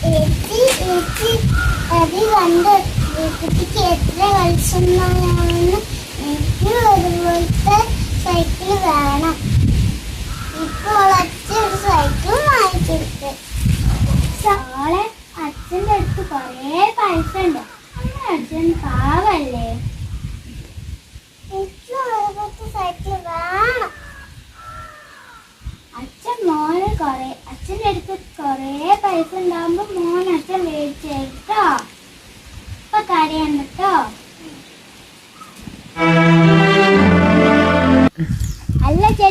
ചേച്ചി ചേച്ചി അത് കണ്ട് കുട്ടിക്ക് എത്ര കളിച്ചെന്നാണ് എനിക്ക് ഒരുപോലത്തെ സൈക്കിൾ വേണം. ഇപ്പോൾ അച്ഛൻ ഒരു സൈക്കിൾ വാങ്ങിച്ചെടുത്ത് അച്ഛന്റെ അടുത്ത് കുറേ പൈസ ഉണ്ട്. അച്ഛൻ പാവല്ലേ? അച്ഛൻ മോന് കൊറേ അച്ഛന്റെ അടുത്ത് കൊറേ പൈസ ഉണ്ടാവുമ്പോ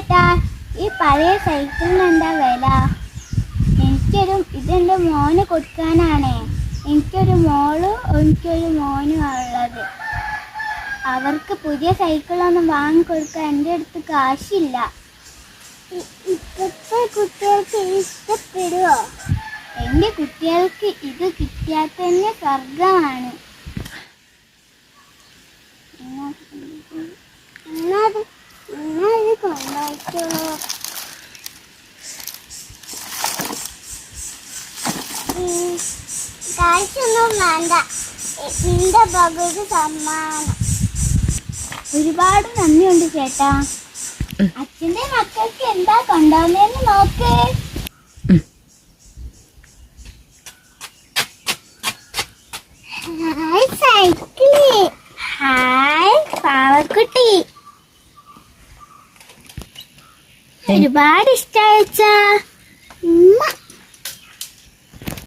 ചേട്ടാ ഈ പഴയ സൈക്കിളിന് എന്താ വില? എനിക്കൊരു ഇതെന്റെ മോന് കൊടുക്കാനാണേ. എനിക്കൊരു മോളും എനിക്കൊരു മോനും ഉള്ളത്. അവർക്ക് പുതിയ സൈക്കിളൊന്നും വാങ്ങിക്കൊടുക്കാൻ എന്റെ അടുത്ത് കാശില്ല. ഇപ്പോഴത്തെ കുട്ടികൾക്ക് ഇഷ്ടപ്പെടുവോ? എന്റെ കുട്ടികൾക്ക് ഇത് കിട്ടിയാൽ തന്നെ സ്വർഗമാണ് കാശൊന്നും വേണ്ട. നിന്റെ പകുതി സമ്മാനം. ഒരുപാട് നന്ദിയുണ്ട് ചേട്ടാ. അച്ഛന്റെ മക്കൾക്ക് എന്താ കൊണ്ടുവന്നേന്ന് നോക്ക്. ഹായ് സൈക്കിൾ ഹായ് പാവക്കുട്ടി. ഒരുപാട് ഇഷ്ടമായിച്ചാ ഉമ്മ